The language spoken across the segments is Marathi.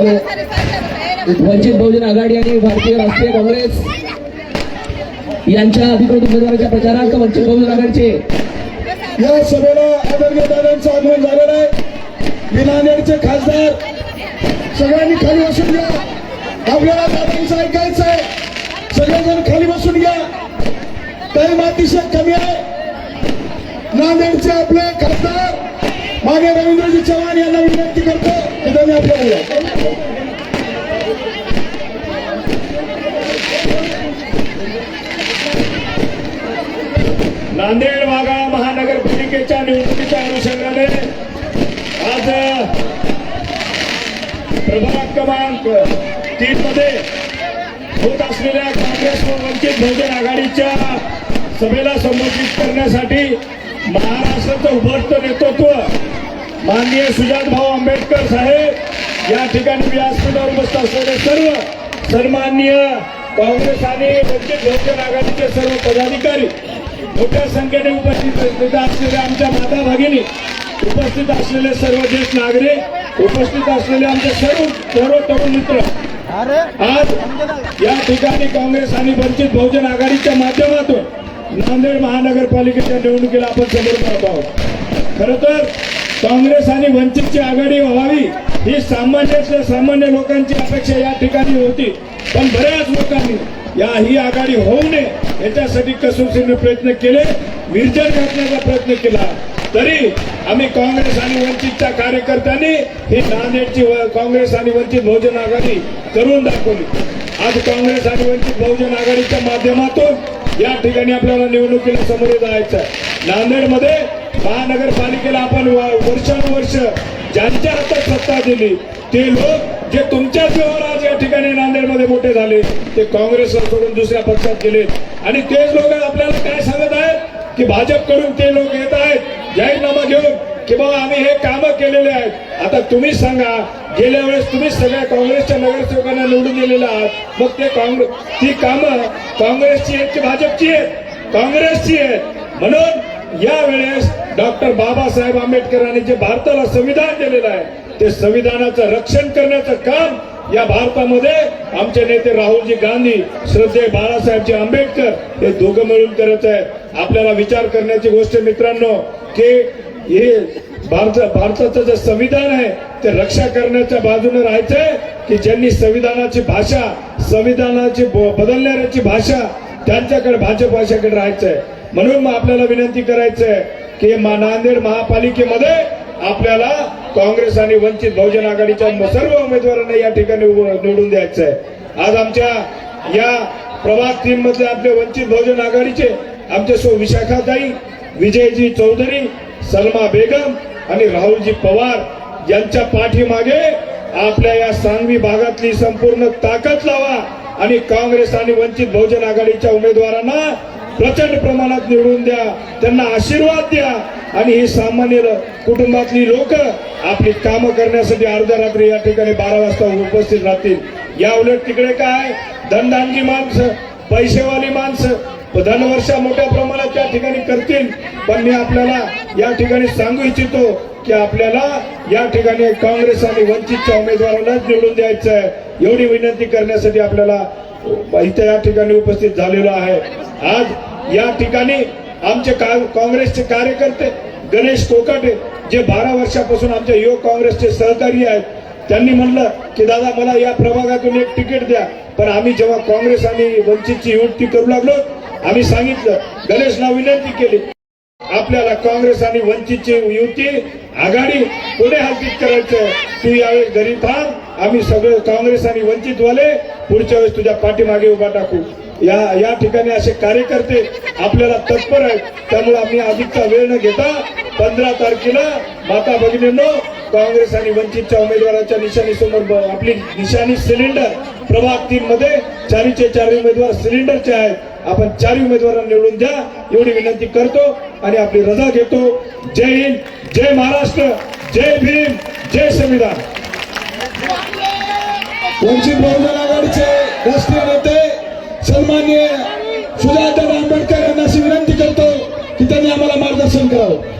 हॅलो वंचित बहुजन आघाडी आणि भारतीय राष्ट्रीय काँग्रेस यांच्या अधिकृत उमेदवाराच्या प्रचारार्थ वंचित बहुजन आघाडीचे. या सभेला आदरणीय दादांचं आगमन झालेलं आहे. विनानेरचे खासदार. सगळ्यांनी खाली बसून घ्या. आपल्याला दादांचं ऐकायचं आहे. सगळेजण खाली बसून घ्या. टाइम अतिशय कमी आहे. नांदेडचे आपले खासदार. मागे रवींद्रजी चव्हाण यांना विनंती करतो. की त्यांनी आपल्याला नांदेड वाघा महानगरपालिकेच्या निवडणुकीच्या अनुषंगाने आज प्रभाग क्रमांक तीन मध्ये होत असलेल्या काँग्रेस व वंचित बहुजन आघाडीच्या सभेला संबोधित करण्यासाठी महाराष्ट्राचं उभरतं नेतृत्व माननीय सुजात भाऊ आंबेडकर साहेब या ठिकाणी व्यासपीठावर उपस्थित असलेले सर्व सन्माननीय काँग्रेस आणि वंचित बहुजन आघाडीचे सर्व पदाधिकारी मोठ्या संख्येने उपस्थित असलेले आमच्या माता भगिनी उपस्थित असलेले सर्व ज्येष्ठ नागरिक उपस्थित असलेले आमचे सर्व सर्व तरुण मित्र. आज या ठिकाणी काँग्रेस आणि वंचित बहुजन आघाडीच्या माध्यमातून नांदेड महानगरपालिकेच्या निवडणुकीला आपण समोर पाहत आहोत. खर तर काँग्रेस आणि वंचितची आघाडी व्हावी ही सामान्यातल्या सामान्य लोकांची अपेक्षा या ठिकाणी होती. पण बऱ्याच लोकांनी या ही आघाडी होऊ नये याच्यासाठी कसोशीने प्रयत्न केले विरजन घातण्याचा प्रयत्न केला. तरी आम्ही काँग्रेस आणि वंचितच्या कार्यकर्त्यांनी ही नांदेडची व- काँग्रेस आणि वंचित बहुजन आघाडी करून दाखवली. आज काँग्रेस आणि वंचित बहुजन आघाडीच्या माध्यमातून या ठिकाणी आपल्याला निवडणुकीला समोर जायचं आहे नांदेडमध्ये महानगरपालिकेला आपण वर्षानुवर्ष ज्यांच्या हातात सत्ता दिली ते लोक जे तुमच्याच व्यवहार आज या ठिकाणी नांदेडमध्ये मोठे झाले ते काँग्रेसला सोडून दुसऱ्या पक्षात गेले. आणि तेच लोक आपल्याला काय सांगत आहेत? की भाजपकडून ते लोक येत आहेत जाहीरनामा घेऊन की बाबा आम्ही हे कामं केलेले आहेत. आता तुम्ही सांगा गेल्या वेळेस तुम्ही सगळ्या काँग्रेसच्या नगरसेवकांना निवडून दिलेलं आहात मग ते काँग्रेस ती कामं काँग्रेसची आहेत की भाजपची आहेत? काँग्रेसची आहेत. म्हणून या वेळेस डॉक्टर बाबासाहेब आंबेडकरांनी जे भारताला संविधान दिलेलं आहे ते संविधानाचं रक्षण करण्याचं काम या भारतामध्ये आमचे नेते राहुलजी गांधी श्रद्धे बाळासाहेबजी आंबेडकर हे दोघं मिळून करत आहे आपल्याला विचार करण्याची गोष्ट मित्रांनो की हे भारत भारताचं जे संविधान आहे ते रक्षा करण्याच्या बाजूने राहायचंय की ज्यांनी संविधानाची भाषा संविधानाची बदलणाऱ्याची भाषा त्यांच्याकडे भाजप भाषेकडे राहायचंय. म्हणून मग आपल्याला विनंती करायचंय की नांदेड महापालिकेमध्ये आपल्याला काँग्रेस आणि वंचित बहुजन आघाडीच्या सर्व उमेदवारांना या ठिकाणी निवडून द्यायचं आहे आज आमच्या या प्रवास टीम मधले आपले वंचित बहुजन आघाडीचे आमचे सो विशाखाताई विजयजी चौधरी सलमा बेगम आणि राहुलजी पवार यांच्या पाठीमागे आपल्या या सांगवी भागातली संपूर्ण ताकद लावा आणि काँग्रेस आणि वंचित बहुजन आघाडीच्या उमेदवारांना प्रचंड प्रमाणात निवडून द्या. त्यांना आशीर्वाद द्या. आणि ही सामान्य कुटुंबातली लोक आपली कामं करण्यासाठी अर्ध्या रात्री या ठिकाणी बारा वाजता उपस्थित राहतील. या उलट तिकडे काय? धनदानगी माणसं पैसेवाली माणसं धनवर्षा मोठ्या प्रमाणात त्या ठिकाणी करतील. पण मी आपल्याला या ठिकाणी सांगू इच्छितो की आपल्याला या ठिकाणी काँग्रेस आणि वंचितच्या उमेदवारांनाच निवडून द्यायचं आहे. एवढी विनंती करण्यासाठी आपल्याला इथे या ठिकाणी उपस्थित झालेलो आहे. आज या ठिकाणी आमचे काँग्रेसचे कार्यकर्ते गणेश कोकाटे जे बारा वर्षापासून आमच्या युवक काँग्रेसचे सहकारी आहेत त्यांनी म्हणलं की दादा मला या प्रभागातून एक तिकीट द्या. पण आम्ही जेव्हा काँग्रेस आणि वंचितची युती करू लागलो आम्ही सांगितलं गणेशला विनंती केली आपल्याला काँग्रेस आणि वंचितची युती आघाडी पुढे हातीत करायचं तू यावेळेस घरी थांब आम्ही सगळे काँग्रेस आणि वंचितवाले पुढच्या वेळेस तुझ्या पाठीमागे उभा टाकू. या या ठिकाणी असे कार्यकर्ते आपल्याला तत्पर आहेत. त्यामुळे आम्ही अधिकचा वेळ न घेता पंधरा तारखेला माता भगिनींनो काँग्रेस आणि वंचितच्या उमेदवाराच्या निशाणी समोर आपली निशाणी सिलेंडर प्रभाग तीन मध्ये चारीचे चार उमेदवार सिलेंडरचे आहेत. आपण चारही उमेदवारांना निवडून द्या. एवढी विनंती करतो आणि आपली रजा घेतो. जय हिंद जय महाराष्ट्र जय भीम जय संविधान. वंचित बहुजन आघाडीचे राष्ट्रीय नेते सन्मान्य सुजाता आंबेडकर यांना विनंती करतो की त्यांनी आम्हाला मार्गदर्शन करावं.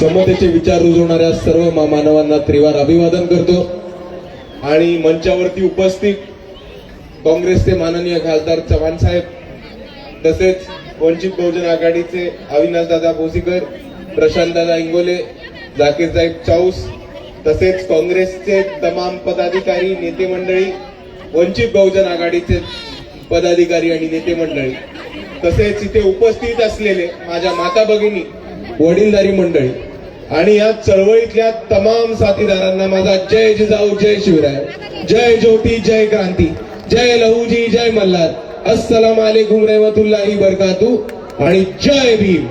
समतेचे विचार रुजवणाऱ्या सर्व मानवांना त्रिवार अभिवादन करतो. आणि मंचावरती उपस्थित काँग्रेसचे माननीय खासदार चव्हाण साहेब तसेच वंचित बहुजन आघाडीचे अविनाश दादा भोसीकर प्रशांतदादा इंगोले साहेब चाऊस तसेच काँग्रेसचे तमाम पदाधिकारी नेते मंडळी वंचित बहुजन आघाडीचे पदाधिकारी आणि नेते मंडळी तसेच इथे उपस्थित असलेले माझ्या माता भगिनी वडीलधारी मंडळी आणि या चळवळीतल्या तमाम साथीदारांना माझा जय जिजाऊ जय शिवराय. जय ज्योती जय क्रांती. जय लहूजी जय मल्हार. अस्सलाम वालेकुम रहमतुल्लाही बरकातू आणि जय भीम.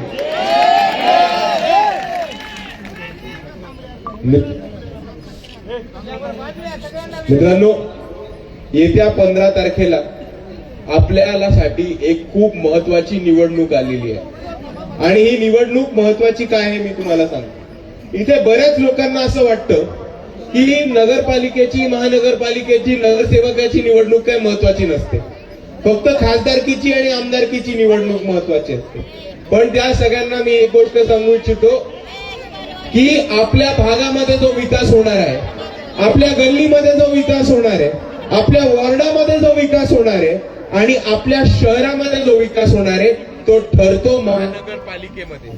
मित्रांनो येत्या पंधरा तारखेला आपल्याला साठी एक खूप महत्वाची निवडणूक आलेली आहे. आणि ही निवडणूक महत्वाची काय आहे मी तुम्हाला सांगतो. इथे बऱ्याच लोकांना असं वाटतं की नगरपालिकेची महानगरपालिकेची नगरसेवकाची निवडणूक काय महत्वाची नसते. फक्त खासदारकीची आणि आमदारकीची निवडणूक महत्वाची असते. पण त्या सगळ्यांना मी एक गोष्ट सांगू इच्छितो की आपल्या भागामध्ये जो विकास होणार आहे आपल्या गल्लीमध्ये जो विकास होणार आहे आपल्या वॉर्डामध्ये जो विकास होणार आहे आणि आपल्या शहरामध्ये जो विकास होणार आहे तो ठरतो महानगरपालिकेमध्ये.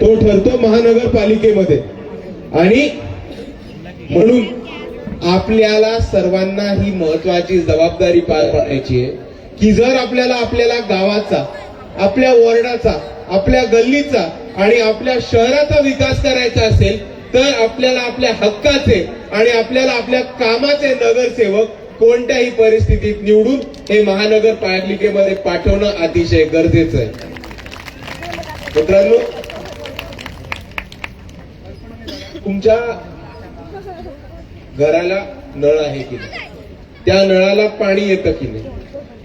तो ठरतो महानगरपालिकेमध्ये. आणि म्हणून आपल्याला सर्वांना ही महत्वाची जबाबदारी पार पाडायची आहे की जर आपल्याला आपल्याला गावाचा आपल्या वॉर्डाचा आपल्या गल्लीचा आणि आपल्या शहराचा विकास करायचा असेल तर आपल्याला आपल्या हक्काचे आणि आपल्याला आपल्या कामाचे नगरसेवक कोणत्याही परिस्थितीत निवडून हे महानगरपालिकेमध्ये पाठवणं अतिशय गरजेचं आहे. मित्रांनो तुमच्या घराला नळ आहे की नाही? त्या नळाला पाणी येतं की नाही?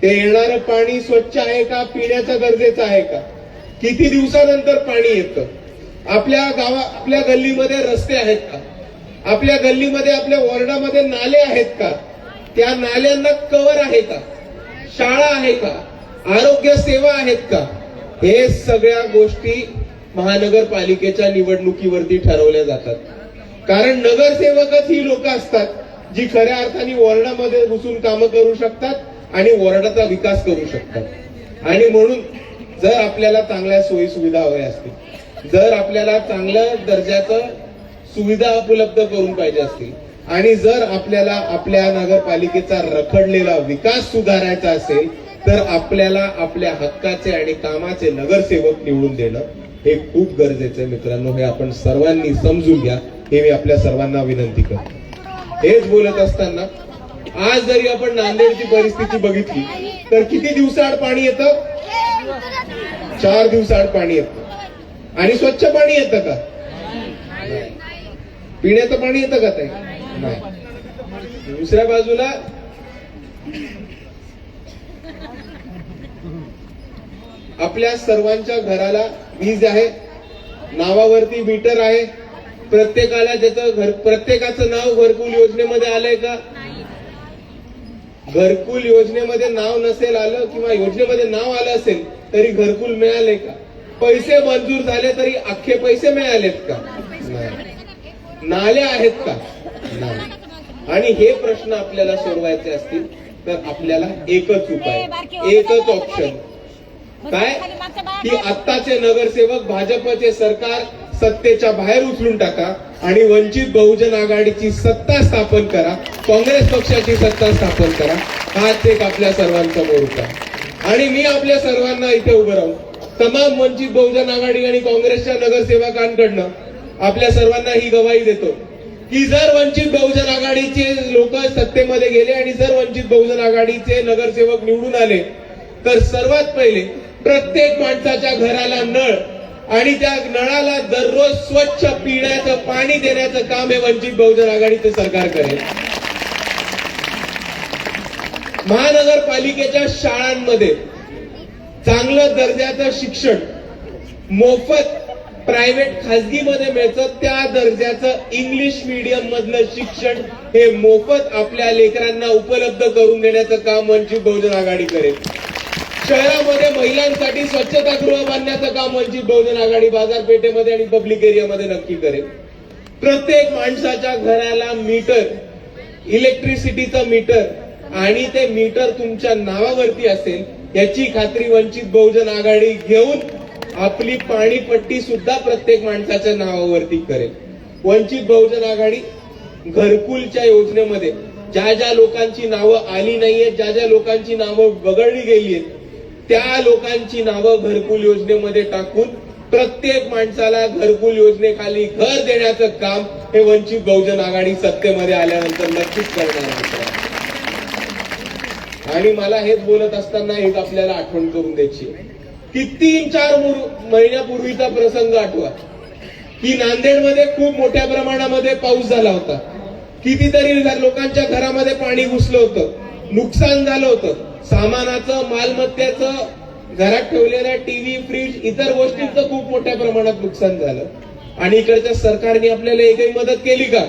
ते येणारं पाणी स्वच्छ आहे का पिण्याचं गरजेचं आहे का? किती दिवसानंतर पाणी येतं? आपल्या गावा आपल्या गल्लीमध्ये रस्ते आहेत का? आपल्या गल्लीमध्ये आपल्या वॉर्डामध्ये नाले आहेत का? त्या नाल्यांना कवर आहे का? शाळा आहे का? आरोग्य सेवा आहेत का? हे सगळ्या गोष्टी महानगरपालिकेच्या निवडणुकीवरती ठरवल्या जातात. कारण नगरसेवकच ही लोक असतात जी खऱ्या अर्थाने वॉर्डामध्ये घुसून कामं करू शकतात आणि वॉर्डाचा विकास करू शकतात. आणि म्हणून जर आपल्याला चांगल्या सोयी सुविधा हव्या असतील जर आपल्याला चांगल्या दर्जाचं सुविधा उपलब्ध करून पाहिजे असतील आणि जर आपल्याला आपल्या नगरपालिकेचा रखडलेला विकास सुधारायचा असेल तर आपल्याला आपल्या हक्काचे आणि कामाचे नगरसेवक निवडून देणं हे खूप गरजेचं आहे. मित्रांनो हे आपण सर्वांनी समजून घ्या. हे मी आपल्या सर्वांना विनंती करतो. हेच बोलत असताना आज जरी आपण नांदेडची परिस्थिती बघितली तर किती दिवसाआड पाणी येतं? चार दिवसाआड पाणी येतं. आणि स्वच्छ पाणी येतं का? पिण्याचं पाणी येतं का ते नाही. दुसऱ्या बाजूला? आपल्या सर्वांच्या घराला वीज आहे नावावरती मीटर आहे. प्रत्येकाला ज्याचं घर प्रत्येकाचं नाव घरकुल योजनेमध्ये आलंय का? घरकुल योजनेमध्ये नाव नसेल आलं किंवा योजनेमध्ये नाव आलं असेल तरी घरकुल मिळाले का? पैसे मंजूर झाले तरी अख्खे पैसे मिळालेत का? नाले आहेत का? नाही. आणि हे प्रश्न आपल्याला सोडवायचे असतील तर आपल्याला एकच उपाय एकच ऑप्शन काय? की आत्ताचे नगरसेवक भाजपचे सरकार सत्तेच्या बाहेर उचलून टाका आणि वंचित बहुजन आघाडीची सत्ता स्थापन करा काँग्रेस पक्षाची सत्ता स्थापन करा हाच एक आपल्या सर्वांचा मोर्चा आणि मी आपल्या सर्वांना इथे उभं राहून तमाम वंचित बहुजन आघाडी आणि काँग्रेसच्या नगरसेवकांकडनं आपल्या सर्वांना ही गवाही देतो की जर वंचित बहुजन आघाडीचे लोक सत्तेमध्ये गेले आणि जर वंचित बहुजन आघाडीचे नगरसेवक निवडून आले तर सर्वात पहिले प्रत्येक माणसाच्या घराला नळ आणि त्या नळाला दररोज स्वच्छ पिण्याचं पाणी देण्याचं काम हे वंचित बहुजन आघाडीचं सरकार करेल. महानगरपालिकेच्या शाळांमध्ये चांगलं दर्जाचं शिक्षण मोफत प्रायव्हेट खाजगीमध्ये मिळतं त्या दर्जाचं इंग्लिश मीडियम मधलं शिक्षण हे मोफत आपल्या लेकरांना उपलब्ध करून देण्याचं काम वंचित बहुजन आघाडी करेल. शहरामध्ये महिलांसाठी स्वच्छता गृह बांधण्याचं काम वंचित बहुजन आघाडी बाजारपेठेमध्ये आणि पब्लिक एरियामध्ये नक्की करेल. प्रत्येक माणसाच्या घराला मीटर इलेक्ट्रिसिटीचं मीटर आणि ते मीटर तुमच्या नावावरती असेल याची खात्री वंचित बहुजन आघाडी घेऊन आपली पाणीपट्टी सुद्धा प्रत्येक माणसाच्या नावावरती करेल. वंचित बहुजन आघाडी घरकुलच्या योजनेमध्ये ज्या ज्या लोकांची नावं आली नाहीयेत ज्या ज्या लोकांची नावं वगळली गेली आहेत त्या लोकांची नावं घरकुल योजनेमध्ये टाकून प्रत्येक माणसाला घरकुल योजनेखाली घर देण्याचं काम हे वंचित बहुजन आघाडी सत्तेमध्ये आल्यानंतर नक्कीच करणार आहे. आणि मला हेच बोलत असताना एक आपल्याला आठवण करून द्यायची की तीन चार महिन्यापूर्वीचा प्रसंग आठवा. की नांदेडमध्ये खूप मोठ्या प्रमाणामध्ये पाऊस झाला होता. कितीतरी लोकांच्या घरामध्ये पाणी घुसलं होतं. नुकसान झालं होतं. सामानाचं मालमत्तेचं घरात ठेवलेल्या टीव्ही फ्रीज इतर गोष्टींचं खूप मोठ्या प्रमाणात नुकसान झालं. आणि इकडच्या सरकारने आपल्याला एकही मदत केली का?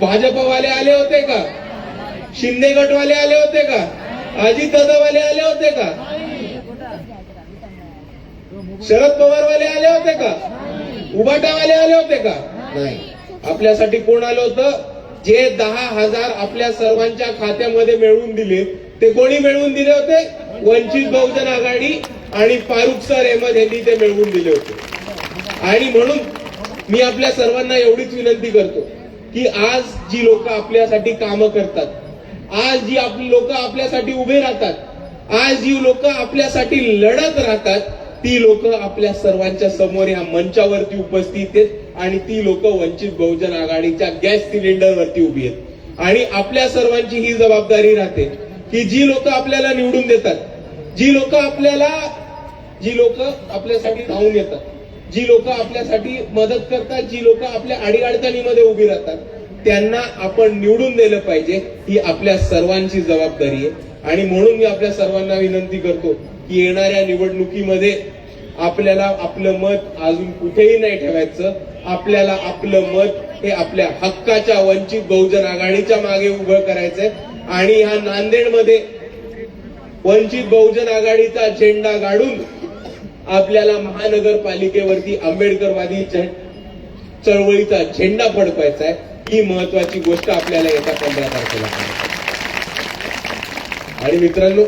भाजपवाले आले होते का? शिंदे गटवाले आले होते का? अजित दादावाले आले होते का? शरद पवारवाले आले होते का? उबाटावाले आले होते का? नाही. आपल्यासाठी कोण आलं होतं? जे दहा हजार आपल्या सर्वांच्या खात्यामध्ये मिळवून दिले ते कोणी मिळवून दिले होते? वंचित बहुजन आघाडी आणि फारुख सर अहमद यांनी ते मिळवून दिले होते. आणि म्हणून मी आपल्या सर्वांना एवढीच विनंती करतो की आज जी लोक आपल्यासाठी कामं करतात आज जी आपली लोक आपल्यासाठी उभे राहतात आज जी लोक आपल्यासाठी लढत राहतात ती लोक आपल्या सर्वांच्या समोर या मंचावरती उपस्थित आहेत आणि ती लोक वंचित बहुजन आघाडीच्या गॅस सिलेंडरवरती उभी आहेत. आणि आपल्या सर्वांची ही जबाबदारी राहते की जी लोक आपल्याला निवडून देतात जी लोक आपल्याला जी लोक आपल्यासाठी धावून येतात जी लोक आपल्यासाठी मदत करतात जी लोक आपल्या अडीअडचणीमध्ये उभी राहतात त्यांना आपण निवडून दिलं पाहिजे ही आपल्या सर्वांची जबाबदारी आहे. आणि म्हणून मी आपल्या सर्वांना विनंती करतो की येणाऱ्या निवडणुकीमध्ये आपल्याला आपलं मत अजून कुठेही नाही ठेवायचं. आपल्याला आपलं मत हे आपल्या हक्काच्या वंचित बहुजन आघाडीच्या मागे उभं करायचंय. आणि ह्या नांदेडमध्ये वंचित बहुजन आघाडीचा झेंडा गाडून आपल्याला महानगरपालिकेवरती आंबेडकरवादी चळवळीचा झेंडा फडकायचा आहे ही महत्वाची गोष्ट आपल्याला येत्या पंधरा तारखेला आणि मित्रांनो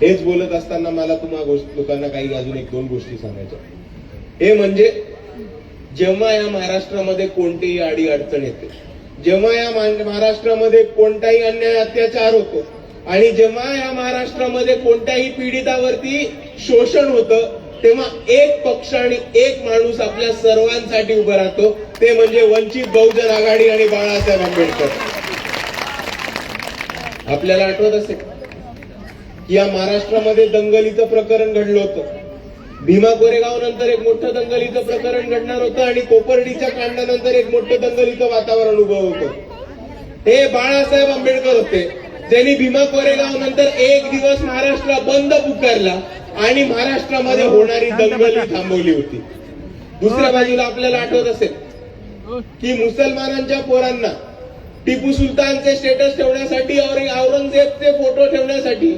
हेच बोलत असताना मला तुम्हा गोष्ट लोकांना काही अजून एक दोन गोष्टी सांगायच्या हे म्हणजे जेव्हा या महाराष्ट्रामध्ये कोणतीही अडी अडचण येते जेव्हा या महाराष्ट्रामध्ये कोणताही अन्याय अत्याचार होतो आणि जेव्हा या महाराष्ट्रामध्ये कोणत्याही पीडितावरती शोषण होतं तेव्हा एक पक्ष आणि एक माणूस आपल्या सर्वांसाठी उभा राहतो. ते म्हणजे वंचित बहुजन आघाडी आणि बाळासाहेब आंबेडकर. आपल्याला आठवत असेल? की या महाराष्ट्रामध्ये दंगलीचं प्रकरण घडलं होतं. भीमा कोरेगाव नंतर एक मोठं दंगलीचं प्रकरण घडणार होतं आणि कोपर्डीच्या कांडानंतर एक मोठं दंगलीचं वातावरण उभं होतं. हे बाळासाहेब आंबेडकर होते. ज्यांनी भीमा कोरेगाव नंतर एक दिवस महाराष्ट्र बंद पुकारला आणि महाराष्ट्रामध्ये होणारी दंगली थांबवली होती. दुसऱ्या बाजूला आपल्याला आठवत असेल की मुसलमानांच्या पोरांना टिपू सुलतानचे स्टेटस ठेवण्यासाठी औरंगजेबचे फोटो ठेवण्यासाठी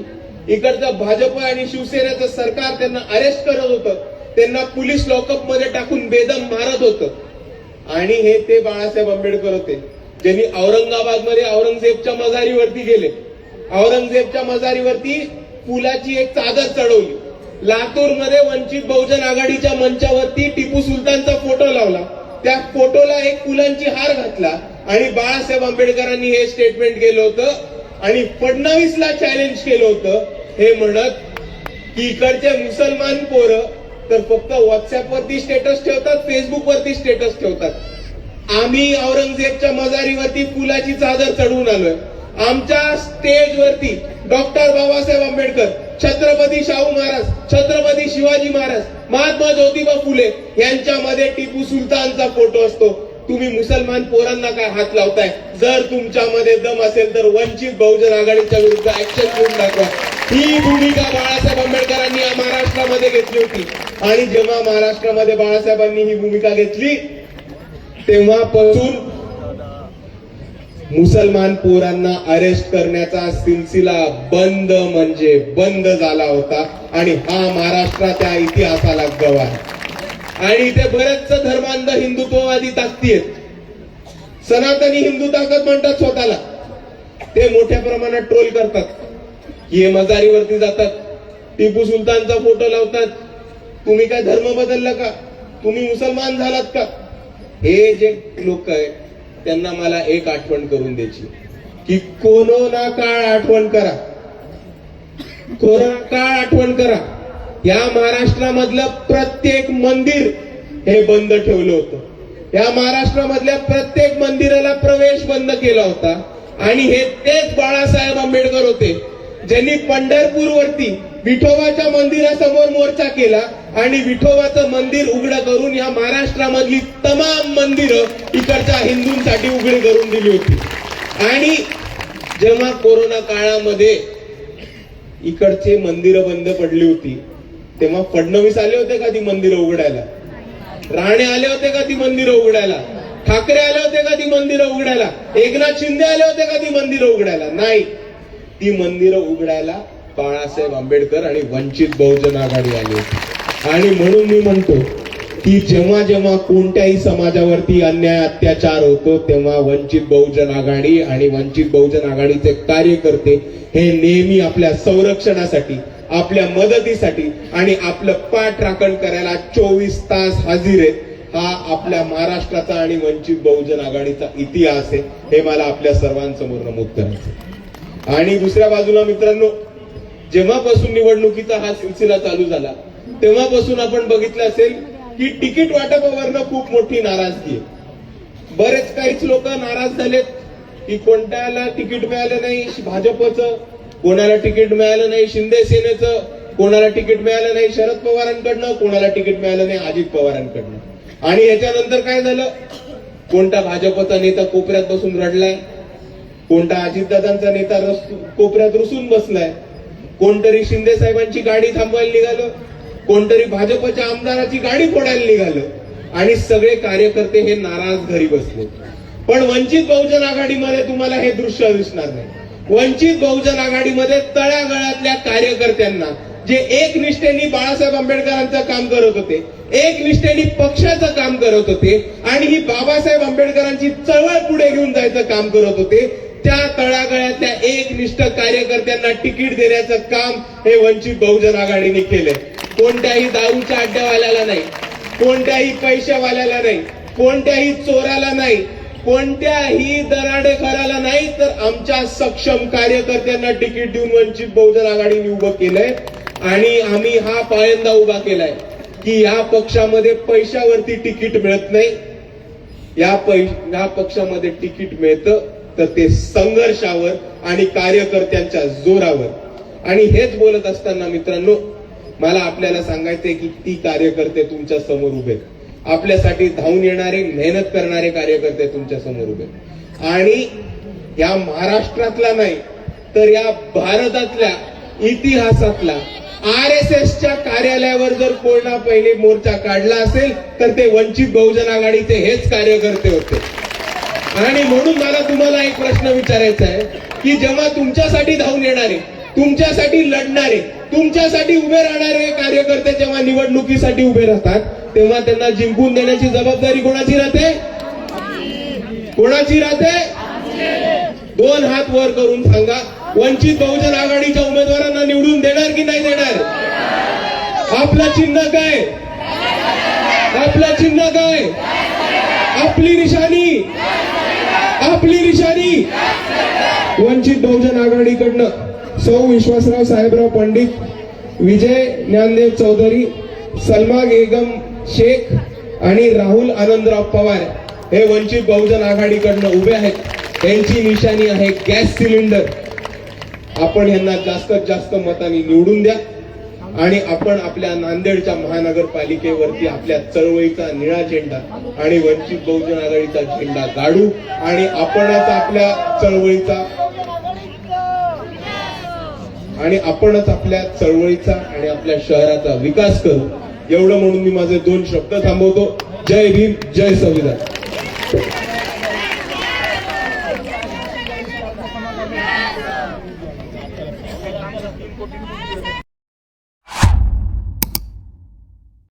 इकडचं भाजप आणि शिवसेनेचं सरकार त्यांना अरेस्ट करत होतं. त्यांना पोलीस लॉकअपमध्ये टाकून बेदम मारत होतं. आणि हे ते बाळासाहेब आंबेडकर होते. ज्यांनी औरंगाबादमध्ये औरंगजेबच्या मजारीवरती गेले. औरंगजेबच्या मजारीवरती पुलाची एक चादर चढवली. लातूरमध्ये वंचित बहुजन आघाडीच्या मंचावरती टिपू सुलतानचा फोटो लावला. त्या फोटोला एक फुलांची हार घातला आणि बाळासाहेब आंबेडकरांनी हे स्टेटमेंट केलं होतं. आणि फडणवीसला चॅलेंज केलं होतं. हे म्हणत की इकडचे मुसलमान पोरं तर फक्त व्हॉट्सअप वरती स्टेटस ठेवतात फेसबुक वरती स्टेटस ठेवतात. आम्ही औरंगजेबच्या मजारीवरती फुलाची चादर चढवून आलोय. आमच्या स्टेजवरती डॉक्टर बाबासाहेब आंबेडकर छत्रपती शाहू महाराज छत्रपती शिवाजी महाराज महात्मा ज्योतिबा फुले यांच्यामध्ये टिपू सुलतानचा फोटो असतो. तुम्ही मुसलमान पोरांना काय हात लावताय? जर तुमच्यामध्ये दम असेल तर वंचित बहुजन आघाडीच्या विरुद्ध ऍक्शन घेऊन दाखवा. ही भूमिका बाळासाहेब आंबेडकरांनी या महाराष्ट्रामध्ये घेतली होती. आणि जेव्हा महाराष्ट्रामध्ये बाळासाहेबांनी ही भूमिका घेतली तेव्हापासून मुसलमान पोरांना अरेस्ट करण्याचा सिलसिला बंद म्हणजे बंद झाला होता. आणि हा महाराष्ट्राच्या इतिहासाला गवा आहे आणि इथे बरेचसे धर्मांध हिंदुत्ववादी ताकदी आहेत सनातनी हिंदू ताकद म्हणतात स्वतःला. ते मोठ्या प्रमाणात ट्रोल करतात. हे मजारीवरती जातात. टिपू सुलतानचा फोटो लावतात. तुम्ही काय धर्म बदलला का? तुम्ही मुसलमान झालात का? हे जे लोक आहेत त्यांना मला एक आठवण करून द्यायची. की कोरोना काळ आठवण करा. कोरोना काळ आठवण करा. या महाराष्ट्रामधलं प्रत्येक मंदिर हे बंद ठेवलं होतं. या महाराष्ट्रामधल्या प्रत्येक मंदिराला प्रवेश बंद केला होता. आणि हे तेच बाळासाहेब आंबेडकर होते ज्यांनी पंढरपूरवरती विठोबाच्या मंदिरासमोर मोर्चा केला आणि विठोबाचं मंदिर उघडं करून या महाराष्ट्रामधली तमाम मंदिरं इकडच्या हिंदूंसाठी उघडी करून दिली होती. आणि जेव्हा कोरोना काळामध्ये इकडचे मंदिरं बंद पडली होती तेव्हा फडणवीस आले होते का ती मंदिरं उघडायला? राणे आले होते का ती मंदिरं उघडायला? ठाकरे आले होते का ती मंदिरं उघडायला? एकनाथ शिंदे आले होते का ती मंदिरं उघडायला? नाही. ती मंदिरं उघडायला बाळासाहेब आंबेडकर आणि वंचित बहुजन आघाडी आली होती. आणि म्हणून मी म्हणतो की जेव्हा जेव्हा कोणत्याही समाजावरती अन्याय अत्याचार होतो तेव्हा वंचित बहुजन आघाडी आणि वंचित बहुजन आघाडीचे कार्यकर्ते हे नेहमी आपल्या संरक्षणासाठी आपल्या मदतीसाठी आणि आपलं पाठ राखण करायला चोवीस तास हजीर आहेत. हा आपल्या महाराष्ट्राचा आणि वंचित बहुजन आघाडीचा इतिहास आहे. हे मला आपल्या सर्वांसमोर नमूद करायचं आणि दुसऱ्या बाजूला मित्रांनो जेव्हापासून निवडणुकीचा हा सिलसिला चालू झाला तेव्हापासून आपण बघितलं असेल की तिकीट वाटपावरनं खूप मोठी नाराजगी आहे. बरेच काहीच लोक नाराज झालेत की कोणत्याला तिकीट मिळालं नाही भाजपचं. कोणाला तिकीट मिळालं नाही शिंदे सेनेचं कोणाला तिकीट मिळालं नाही शरद पवारांकडनं कोणाला तिकीट मिळालं नाही अजित पवारांकडनं. आणि याच्यानंतर काय झालं? कोणता भाजपचा नेता कोपऱ्यात बसून रडलाय? कोणता अजितदादांचा नेता कोपऱ्यात रुसून बसलाय? कोणतरी शिंदे साहेबांची गाडी थांबवायला निघालं? कोणतरी भाजपच्या आमदाराची गाडी फोडायला निघालं? आणि सगळे कार्यकर्ते हे नाराज घरी बसले. पण वंचित बहुजन आघाडीमध्ये तुम्हाला हे दृश्य दिसणार नाही. वंचित बहुजन आघाडीमध्ये तळागळातल्या कार्यकर्त्यांना जे एक निष्ठेने बाळासाहेब आंबेडकरांचं काम करत होते एक निष्ठेने पक्षाचं काम करत होते आणि ही बाबासाहेब आंबेडकरांची चळवळ पुढे घेऊन जायचं काम करत होते त्या तळागळ्यातल्या एक निष्ठ कार्यकर्त्यांना तिकीट देण्याचं काम हे वंचित बहुजन आघाडीने केलंय. कोणत्याही दारूच्या अड्ड्यावाल्याला नाही कोणत्याही पैशावाल्याला नाही कोणत्याही चोराला नाही कोणत्याही दराडेखोराला नाही तर आमच्या सक्षम कार्यकर्त्यांना तिकीट देऊन वंचित बहुजन आघाडीने उभं केलंय. आणि आम्ही हा पायंदा उभा केलाय की या पक्षामध्ये पैशावरती तिकीट मिळत नाही. या पै या पक्षामध्ये तिकीट मिळतं तर ते संघर्षावर आणि कार्यकर्त्यांच्या जोरावर. आणि हेच बोलत असताना मित्रांनो मला आपल्याला सांगायचंय की ती कार्यकर्ते तुमच्यासमोर उभे आहेत. आपल्यासाठी धावून येणारे मेहनत करणारे कार्यकर्ते तुमच्यासमोर उभे. आणि या महाराष्ट्रातला नाही तर या भारतातल्या इतिहासातला आर एस एसच्या कार्यालयावर जर कोणा पहिले मोर्चा काढला असेल तर ते वंचित बहुजन आघाडीचे हेच कार्यकर्ते होते. आणि म्हणून मला तुम्हाला एक प्रश्न विचारायचा आहे की जेव्हा तुमच्यासाठी धावून येणारे तुमच्यासाठी लढणारे तुमच्यासाठी उभे राहणारे कार्यकर्ते जेव्हा निवडणुकीसाठी उभे राहतात तेव्हा त्यांना जिंकून देण्याची जबाबदारी कोणाची राहते? कोणाची राहते? दोन हात वर करून सांगा. वंचित बहुजन आघाडीच्या उमेदवारांना निवडून देणार की नाही देणार? आपलं चिन्ह काय? आपलं चिन्ह काय? आपली निशाणी? आपली निशाणी? वंचित बहुजन आघाडीकडनं सौ विश्वासराव साहेबराव पंडित विजय ज्ञानदेव चौधरी सलमा बेगम शेख आणि राहुल आनंदराव पवार हे वंचित बहुजन आघाडीकडनं उभे आहेत. त्यांची निशाणी आहे गॅस सिलेंडर. आपण यांना जास्तीत जास्त मतांनी निवडून द्या. आणि आपण आपल्या नांदेडच्या महानगरपालिकेवरती आपल्या चळवळीचा निळा झेंडा आणि वंचित बहुजन आघाडीचा झेंडा गाडू आणि आपणच आपल्या चळवळीचा आणि आपणच आपल्या चळवळीचा आणि आपल्या शहराचा विकास करू. एवढं म्हणून मी माझे दोन शब्द थांबवतो. जय भीम जय संविधान.